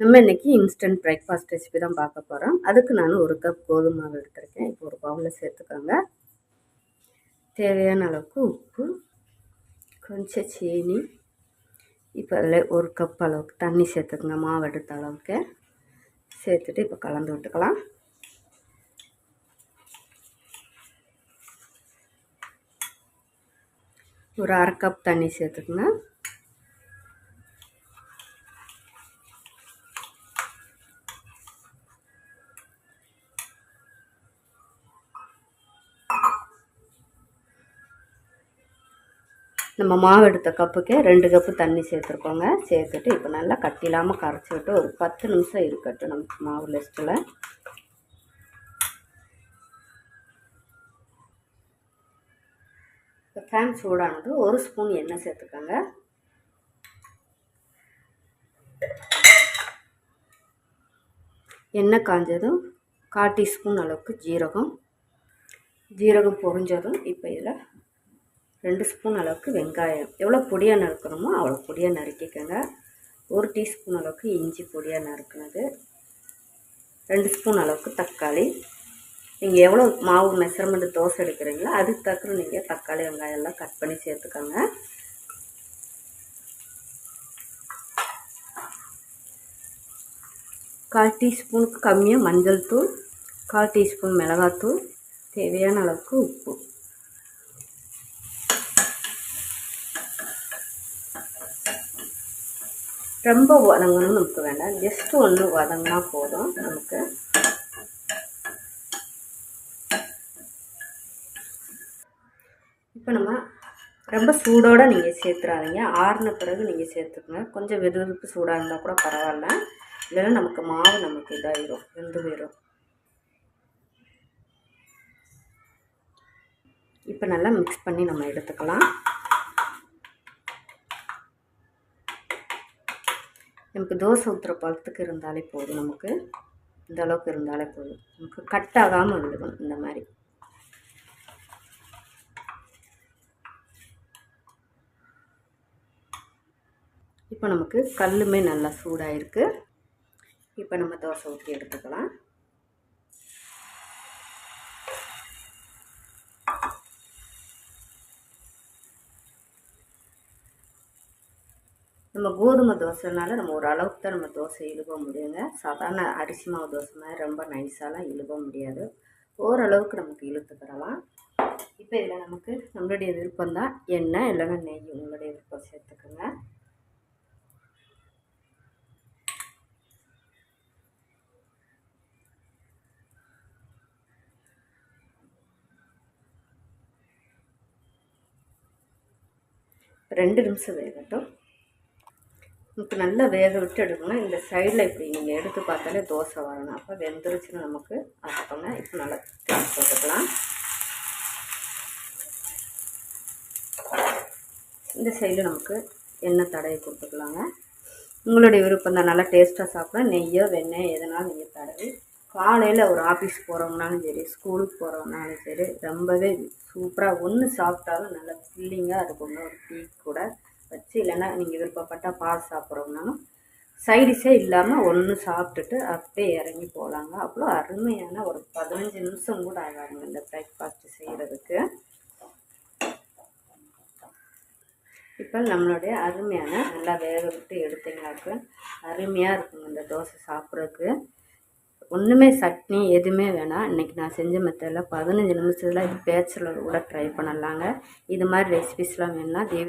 நம்ம இன்றைக்கி instant breakfast recipe தான் பார்க்க போகிறோம் அதுக்கு நான் ஒரு கப் கோதுமை மாவு எடுத்திருக்கேன். இப்போ ஒரு பவுலில் சேர்த்துக்கோங்க. தேவையான அளவுக்கு உப்பு கொஞ்சம் சீனி. இப்போ அதில் ஒரு கப் அளவுக்கு தண்ணி சேர்த்துக்கோங்க. மாவு எடுத்த அளவுக்கு. சேர்த்துட்டு இப்போ கலந்து விட்டுக்கலாம். ஒரு அரை கப் தண்ணி சேர்த்துக்கோங்க. நம்ம மாவு எடுத்த கப்புக்கு ரெண்டு கப்பு தண்ணி சேர்த்துருக்கோங்க. சேர்த்துட்டு இப்போ நல்லா கட்டிலாமல் கரைச்சி விட்டு ஒரு பத்து நிமிஷம் இருக்கட்டும் நமக்கு மாவு லிஸ்ட்டில் இப்போ ஃபேன் சூடானது ஒரு ஸ்பூன் எண்ணெய் சேர்த்துக்கோங்க. எண்ணெய் காஞ்சதும் கால் டீஸ்பூன் அளவுக்கு ஜீரகம். ஜீரகம் பொறிஞ்சதும் இப்போ இதில் ரெண்டு ஸ்பூன் அளவுக்கு வெங்காயம். எவ்வளோ பொடியாக நறுக்கணுமோ அவ்வளோ பொடியாக நறுக்கிக்கோங்க. ஒரு டீஸ்பூன் அளவுக்கு இஞ்சி பொடியாக நறுக்கினது. ரெண்டு ஸ்பூன் அளவுக்கு தக்காளி. நீங்கள் எவ்வளோ மாவு மெஷர்மெண்ட் தோசை எடுக்கிறீங்களோ அதுக்கு தக்கன நீங்கள் தக்காளி வெங்காயம் எல்லாம் கட் பண்ணி சேர்த்துக்கோங்க. கால் டீஸ்பூனுக்கு கம்மியாக மஞ்சள் தூள் கால் டீஸ்பூன் மிளகாத்தூள் தேவையான அளவுக்கு உப்பு. ரொம்ப வதங்கணும் நமக்கு வேண்டாம். ஜஸ்ட் ஒன்று வதங்கினா போதும் நமக்கு. இப்போ நம்ம ரொம்ப சூடோடு நீங்கள் சேர்த்துறாதீங்க. ஆறின பிறகு நீங்கள் சேர்த்துக்கோங்க. கொஞ்சம் வெது வெதுப்பு சூடாக இருந்தால் கூட பரவாயில்ல. இல்லைன்னா நமக்கு மாவு நமக்கு இதாகிடும் வெந்து போயிடும் இப்போ நல்லா மிக்ஸ் பண்ணி நம்ம எடுத்துக்கலாம். நமக்கு தோசை ஊற்றுற பழத்துக்கு இருந்தாலே போதும் நமக்கு. இந்த அளவுக்கு இருந்தாலே போதும். நமக்கு கட் ஆகாமல் விழுகும் இந்த மாதிரி. இப்போ நமக்கு கல்லுமே நல்லா சூடாகிருக்கு இப்போ நம்ம தோசை ஊற்றி எடுத்துக்கலாம். நம்ம கோதுமை தோசைனால நம்ம ஓரளவுக்கு தான் நம்ம தோசை இழுக முடியுங்க. சாதாரண அரிசி மாவு தோசை மாதிரி ரொம்ப நைஸாலாம் இழுக முடியாது. ஓரளவுக்கு நமக்கு இழுத்துக்கிறலாம் இப்போ இதில் நமக்கு நம்மளுடைய விருப்பம் தான் எண்ணெய் இல்லைன்னா நெய் உங்களுடைய விருப்பம் சேர்த்துக்கோங்க. ரெண்டு நிமிஷம் வேகட்டும். நமக்கு நல்லா வேக விட்டு எடுக்கணும். இந்த சைடில் இப்படி நீங்கள் எடுத்து பார்த்தாலே தோசை வரணும். அப்போ வெந்துருச்சுன்னு நமக்கு அரைப்போங்க இப்போ நல்லா போட்டுக்கலாம் இந்த சைடில் நமக்கு எண்ணெய் தடையை கொடுத்துக்கலாங்க. உங்களுடைய விருப்பம் தான். நல்லா டேஸ்ட்டாக சாப்பிட நெய்யோ வெண்ணெய் எதனாலும் நீங்கள் தடவி. காலையில் ஒரு ஆஃபீஸ் போகிறவங்கனாலும் சரி ஸ்கூலுக்கு போகிறவங்கனாலும் சரி ரொம்பவே சூப்பராக ஒன்று சாப்பிட்டாலும் நல்லா ஃபில்லிங்காக இருக்குங்க ஒரு டீ கூட. வச்சு இல்லைன்னா நீங்கள் விருப்பப்பட்டால் பால் சாப்பிட்றோம்னாலும் சைடிஷே இல்லாமல் ஒன்று சாப்பிட்டுட்டு அப்படியே இறங்கி போகலாங்க அவ்வளோ அருமையான ஒரு பதினஞ்சு நிமிஷம் கூட ஆகாதுங்க இந்த பிரேக்ஃபாஸ்ட் செய்கிறதுக்கு இப்போ நம்மளுடைய அருமையான நல்லா வேக விட்டு எடுத்தீங்களாக்கு அருமையாக இருக்குங்க இந்த தோசை சாப்பிட்றதுக்கு. ஒன்றுமே சட்னி எதுவுமே வேணாம். இன்றைக்கி நான் செஞ்ச மெத்தடில் பதினஞ்சு நிமிஷத்தில் பேச்சுலர் கூட ட்ரை பண்ணலாங்க. இது மாதிரி ரெசிபிஸ்லாம் வேணும்னா தேவி